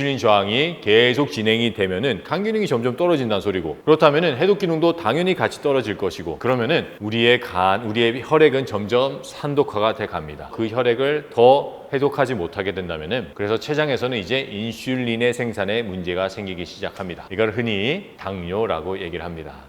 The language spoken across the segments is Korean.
인슐린 저항이 계속 진행이 되면은 간 기능이 점점 떨어진다는 소리고 그렇다면은 해독 기능도 당연히 같이 떨어질 것이고 그러면은 우리의 간, 우리의 혈액은 점점 산독화가 돼 갑니다. 그 혈액을 더 해독하지 못하게 된다면은 그래서 췌장에서는 이제 인슐린의 생산에 문제가 생기기 시작합니다. 이걸 흔히 당뇨라고 얘기를 합니다.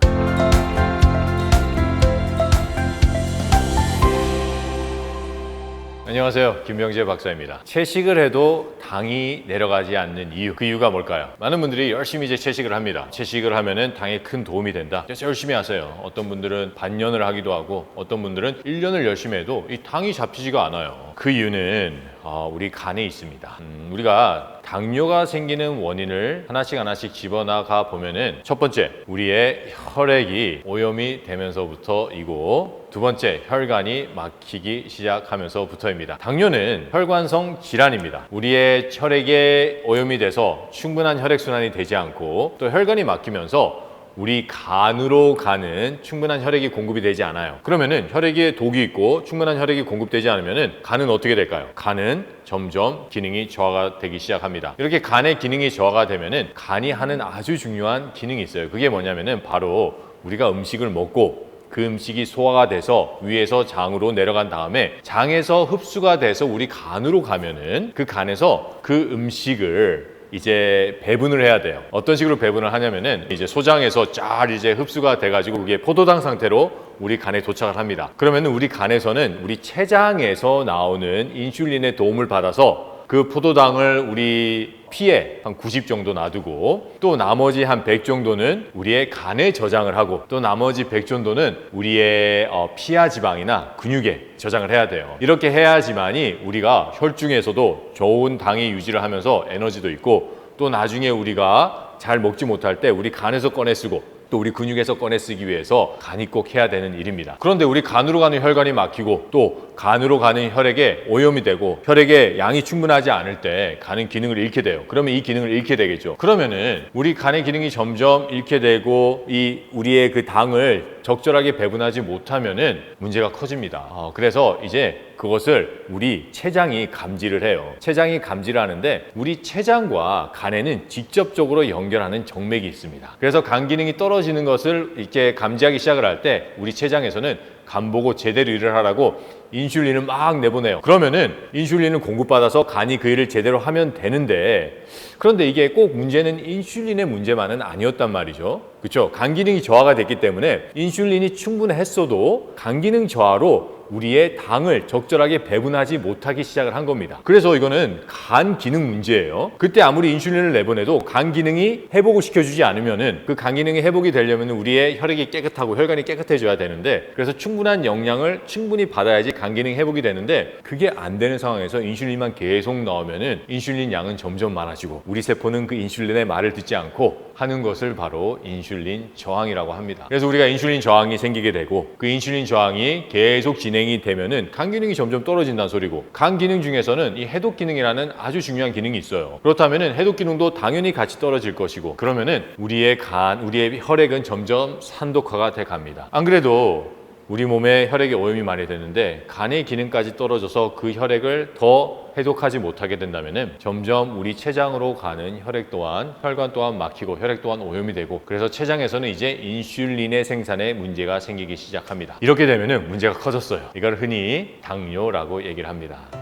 안녕하세요. 김병재 박사입니다. 채식을 해도 당이 내려가지 않는 이유. 그 이유가 뭘까요? 많은 분들이 열심히 이제 채식을 합니다. 채식을 하면은 당에 큰 도움이 된다. 그래서 열심히 하세요. 어떤 분들은 반년을 하기도 하고 어떤 분들은 1년을 열심히 해도 이 당이 잡히지가 않아요. 그 이유는 어, 우리 간에 있습니다. 음, 우리가 당뇨가 생기는 원인을 하나씩 하나씩 집어나가 보면은 첫 번째, 우리의 혈액이 오염이 되면서부터이고 두 번째, 혈관이 막히기 시작하면서부터입니다. 당뇨는 혈관성 질환입니다. 우리의 혈액에 오염이 돼서 충분한 혈액 순환이 되지 않고 또 혈관이 막히면서 우리 간으로 가는 충분한 혈액이 공급이 되지 않아요. 그러면은 혈액에 독이 있고 충분한 혈액이 공급되지 않으면은 간은 어떻게 될까요? 간은 점점 기능이 저하가 되기 시작합니다. 이렇게 간의 기능이 저하가 되면은 간이 하는 아주 중요한 기능이 있어요. 그게 뭐냐면은 바로 우리가 음식을 먹고 그 음식이 소화가 돼서 위에서 장으로 내려간 다음에 장에서 흡수가 돼서 우리 간으로 가면은 그 간에서 그 음식을 이제 배분을 해야 돼요. 어떤 식으로 배분을 하냐면은 이제 소장에서 쫙 이제 흡수가 돼가지고 그게 포도당 상태로 우리 간에 도착을 합니다. 그러면은 우리 간에서는 우리 췌장에서 나오는 인슐린의 도움을 받아서 그 포도당을 우리 피에 한 90 정도 놔두고 또 나머지 한 100 정도는 우리의 간에 저장을 하고 또 나머지 100 정도는 우리의 어, 피하 지방이나 근육에 저장을 해야 돼요. 이렇게 해야지만이 우리가 혈중에서도 좋은 당이 유지를 하면서 에너지도 있고 또 나중에 우리가 잘 먹지 못할 때 우리 간에서 꺼내 쓰고 또 우리 근육에서 꺼내 쓰기 위해서 간이 꼭 해야 되는 일입니다. 그런데 우리 간으로 가는 혈관이 막히고 또 간으로 가는 혈액에 오염이 되고 혈액에 양이 충분하지 않을 때 간은 기능을 잃게 돼요. 그러면 이 기능을 잃게 되겠죠. 그러면은 우리 간의 기능이 점점 잃게 되고 이 우리의 그 당을 적절하게 배분하지 못하면은 문제가 커집니다. 어, 그래서 이제 그것을 우리 췌장이 감지를 해요. 췌장이 감지를 하는데 우리 췌장과 간에는 직접적으로 연결하는 정맥이 있습니다. 그래서 간 기능이 떨어지는 것을 이렇게 감지하기 시작을 할 때 우리 췌장에서는 간 보고 제대로 일을 하라고 인슐린을 막 내보내요. 그러면은 인슐린을 공급받아서 간이 그 일을 제대로 하면 되는데 그런데 이게 꼭 문제는 인슐린의 문제만은 아니었단 말이죠. 그렇죠? 간 기능이 저하가 됐기 때문에 인슐린이 충분했어도 간 기능 저하로 우리의 당을 적절하게 배분하지 못하기 시작을 한 겁니다. 그래서 이거는 간 기능 문제예요. 그때 아무리 인슐린을 내보내도 간 기능이 회복을 시켜주지 않으면은 그 간 기능이 회복이 되려면 우리의 혈액이 깨끗하고 혈관이 깨끗해져야 되는데 그래서 충분한 영양을 충분히 받아야지 간 기능 회복이 되는데 그게 안 되는 상황에서 인슐린만 계속 나오면은 인슐린 양은 점점 많아지고 우리 세포는 그 인슐린의 말을 듣지 않고 하는 것을 바로 인슐린 저항이라고 합니다. 그래서 우리가 인슐린 저항이 생기게 되고 그 인슐린 저항이 계속 진행이 되면은 간 기능이 점점 떨어진다는 소리고 간 기능 중에서는 이 해독 기능이라는 아주 중요한 기능이 있어요. 그렇다면은 해독 기능도 당연히 같이 떨어질 것이고 그러면은 우리의 간, 우리의 혈액은 점점 산독화가 돼 갑니다. 안 그래도 우리 몸에 혈액에 오염이 많이 되는데 간의 기능까지 떨어져서 그 혈액을 더 해독하지 못하게 된다면은 점점 우리 췌장으로 가는 혈액 또한 혈관 또한 막히고 혈액 또한 오염이 되고 그래서 췌장에서는 이제 인슐린의 생산에 문제가 생기기 시작합니다. 이렇게 되면은 문제가 커졌어요. 이걸 흔히 당뇨라고 얘기를 합니다.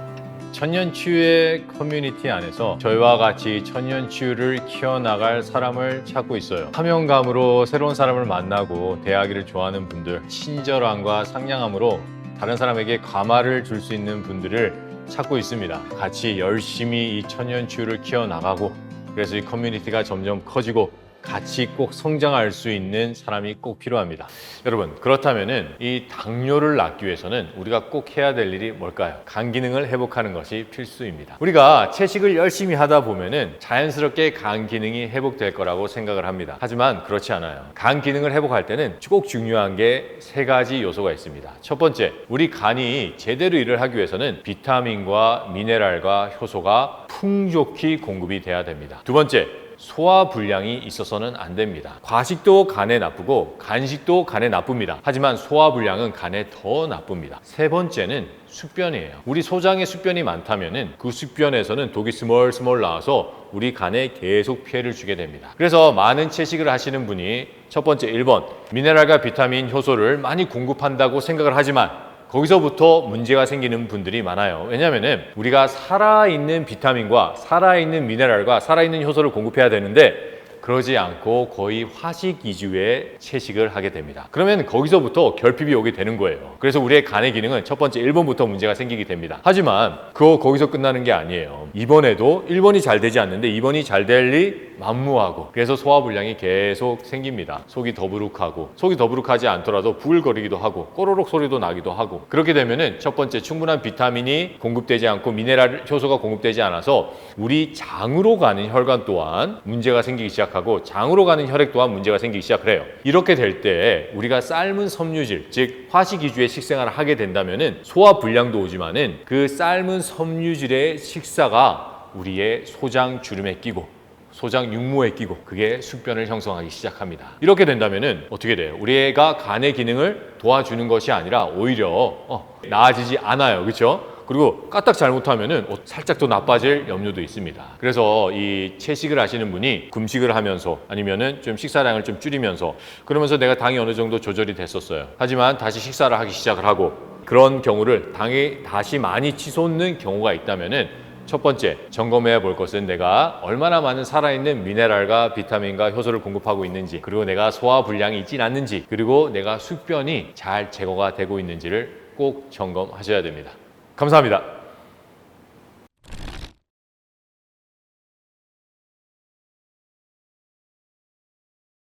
천년치유의 커뮤니티 안에서 저희와 같이 천년치유를 키워나갈 사람을 찾고 있어요. 사명감으로 새로운 사람을 만나고 대하기를 좋아하는 분들, 친절함과 상냥함으로 다른 사람에게 감화를 줄 수 있는 분들을 찾고 있습니다. 같이 열심히 이 천년치유를 키워나가고 그래서 이 커뮤니티가 점점 커지고 같이 꼭 성장할 수 있는 사람이 꼭 필요합니다. 여러분, 그렇다면은 이 당뇨를 낫기 위해서는 우리가 꼭 해야 될 일이 뭘까요? 간 기능을 회복하는 것이 필수입니다. 우리가 채식을 열심히 하다 보면은 자연스럽게 간 기능이 회복될 거라고 생각을 합니다. 하지만 그렇지 않아요. 간 기능을 회복할 때는 꼭 중요한 게 세 가지 요소가 있습니다. 첫 번째, 우리 간이 제대로 일을 하기 위해서는 비타민과 미네랄과 효소가 풍족히 공급이 돼야 됩니다. 두 번째, 소화 불량이 있어서는 안 됩니다. 과식도 간에 나쁘고 간식도 간에 나쁩니다. 하지만 소화 불량은 간에 더 나쁩니다. 세 번째는 숙변이에요. 우리 소장에 숙변이 많다면은 그 숙변에서는 독이 스멀스멀 나와서 우리 간에 계속 피해를 주게 됩니다. 그래서 많은 채식을 하시는 분이 첫 번째 1번 미네랄과 비타민 효소를 많이 공급한다고 생각을 하지만 거기서부터 문제가 생기는 분들이 많아요. 왜냐하면 우리가 살아있는 비타민과 살아있는 미네랄과 살아있는 효소를 공급해야 되는데 그러지 않고 거의 화식 위주의 채식을 하게 됩니다. 그러면 거기서부터 결핍이 오게 되는 거예요. 그래서 우리의 간의 기능은 첫 번째 1번부터 문제가 생기게 됩니다. 하지만 그거 거기서 끝나는 게 아니에요. 이번에도 1번이 잘 되지 않는데 2번이 잘 될 리 만무하고 그래서 소화불량이 계속 생깁니다. 속이 더부룩하고 속이 더부룩하지 않더라도 부글거리기도 하고 꼬르륵 소리도 나기도 하고 그렇게 되면은 첫 번째 충분한 비타민이 공급되지 않고 미네랄 효소가 공급되지 않아서 우리 장으로 가는 혈관 또한 문제가 생기기 시작하고 장으로 가는 혈액 또한 문제가 생기기 시작을 해요. 이렇게 될 때 우리가 삶은 섬유질 즉 화식 위주의 식생활을 하게 된다면은 소화 불량도 오지만은 그 삶은 섬유질의 식사가 우리의 소장 주름에 끼고 소장 육모에 끼고 그게 숙변을 형성하기 시작합니다. 이렇게 된다면은 어떻게 돼요? 우리가 간의 기능을 도와주는 것이 아니라 오히려 어, 나아지지 않아요. 그렇죠? 그리고 까딱 잘못하면은 어, 살짝 더 나빠질 염려도 있습니다. 그래서 이 채식을 하시는 분이 금식을 하면서 아니면은 좀 식사량을 좀 줄이면서 그러면서 내가 당이 어느 정도 조절이 됐었어요. 하지만 다시 식사를 하기 시작을 하고 그런 경우를 당이 다시 많이 치솟는 경우가 있다면은 첫 번째 점검해야 볼 것은 내가 얼마나 많은 살아있는 미네랄과 비타민과 효소를 공급하고 있는지 그리고 내가 소화 불량이 있진 않는지 그리고 내가 숙변이 잘 제거가 되고 있는지를 꼭 점검하셔야 됩니다. 감사합니다.